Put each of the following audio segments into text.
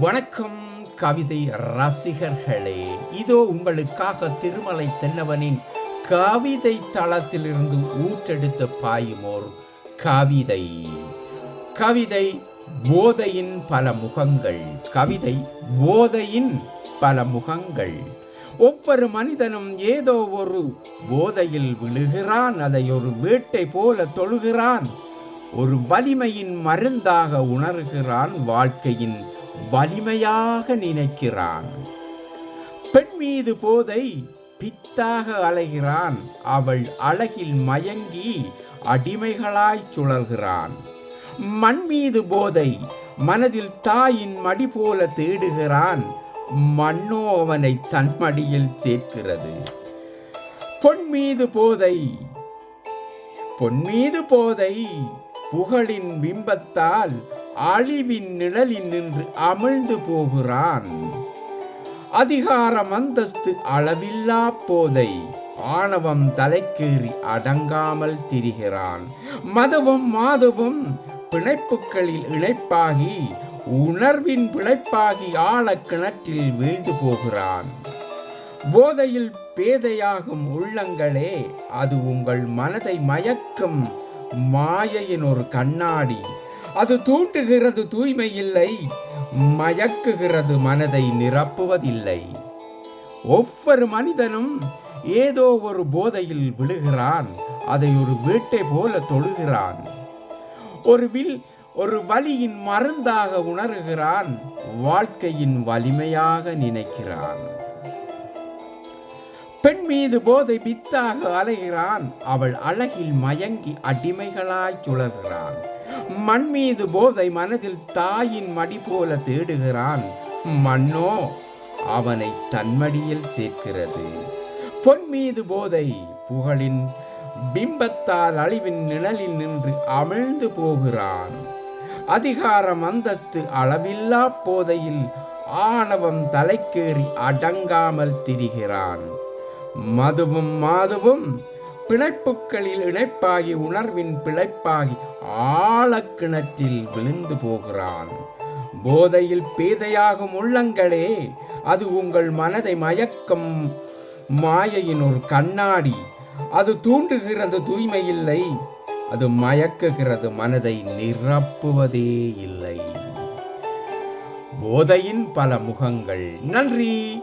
வணக்கம் கவிதை ரசிகர்களே. இதோ உங்களுக்காக திருமலை தென்னவனின் கவிதை தளத்திலிருந்து ஊற்றெடுத்து பாயுமோர் கவிதை. கவிதை போதையின் பல முகங்கள். கவிதை போதையின் பல முகங்கள். ஒவ்வொரு மனிதனும் ஏதோ ஒரு போதையில் விழுகிறான். அதை ஒரு வேட்டை போல தொழுகிறான். ஒரு வலிமையின் மருந்தாக உணர்கிறான் வாழ்க்கையின் வலிமையாக நினைக்கிறான். பெண் மீது போதை பித்தாக அலைகிறான். அவள் அழகில் மயங்கி அடிமைகளாய் சுழல்கிறான். மண் மீது போதை மனதில் தாயின் மடி போல தேடுகிறான். மண்ணோ அவனை தன் மடியில் சேர்க்கிறது. பொன் மீது போதை பொன் மீது போதை புகழின் பிம்பத்தால் அழிவின் நிழலில் நின்று அமிழ்ந்து போகிறான். அதிகாரம் அந்தஸ்து அளவில்லா போதை ஆணவம் தலைக்கேறி அடங்காமல் திரிகிறான். மதவும் மாதவும் பிணைப்புகளில் இணைப்பாகி உணர்வின் பிழைப்பாகி ஆழ கிணற்றில் வீழ்ந்து போகிறான். போதையில் பேதையாகும் உள்ளங்களே அது உங்கள் மனதை மயக்கும் மாயையின் ஒரு கண்ணாடி. அது தூண்டுகிறது தூய்மை இல்லை மயக்குகிறது மனதை நிரப்புவதில்லை. ஒவ்வொரு மனிதனும் ஏதோ ஒரு போதையில் விழுகிறான் அதை ஒரு வேட்டை போல தொழுகிறான். ஒரு வில் ஒரு வலியின் மருந்தாக உணர்கிறான் வாழ்க்கையின் வலிமையாக நினைக்கிறான். பெண் மீது போதை பித்தாக அலைகிறான். அவள் அழகில் மயங்கி அடிமைகளாய் சுழல்கிறான். மண் மீது போதை மனதில் தாயின் மடி போல தேடுகிறான். மண்ணோ அவனை தன்மடியில் சேர்க்கிறது. பொன் மீது போதை புகழின் பிம்பத்தால் அழிவின் நிழலில் நின்று அமிழ்ந்து போகிறான். அதிகாரம் அந்தஸ்து அளவில்லா போதையில் ஆணவம் தலைக்கேறி அடங்காமல் திரிகிறான். மதுவும் மாதுவும் பிணைப்புகளில் இணைப்பாகி உணர்வின் பிழைப்பாகி ஆழக்கிணற்றில் விழுந்து போகிறான். போதையில் பேதையாகும் உள்ளங்களே அது உங்கள் மனதை மயக்கம் மாயையின் ஒரு கண்ணாடி. அது தூண்டுகிறது தூய்மை இல்லை அது மயக்குகிறது மனதை நிரப்புவதே இல்லை. போதையின் பல முகங்கள். நன்றி.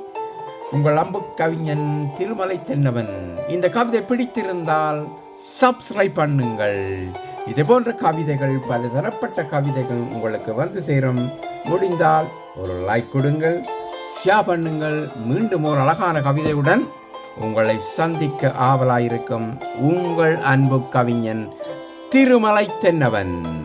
உங்கள் அம்பு கவிஞன் திருமலை தென்னவன் இந்த கவிதை பிடித்திருந்தால் சப்ஸ்கிரைப் பண்ணுங்கள். இதே போன்ற கவிதைகள் பல தரப்பட்ட கவிதைகள் உங்களுக்கு வந்து சேரும். முடிந்தால் ஒரு லைக் கொடுங்கள் ஷேர் பண்ணுங்கள். மீண்டும் ஒரு அழகான கவிதையுடன் உங்களை சந்திக்க ஆவலாயிருக்கும் உங்கள் அன்பு கவிஞன் திருமலை தென்னவன்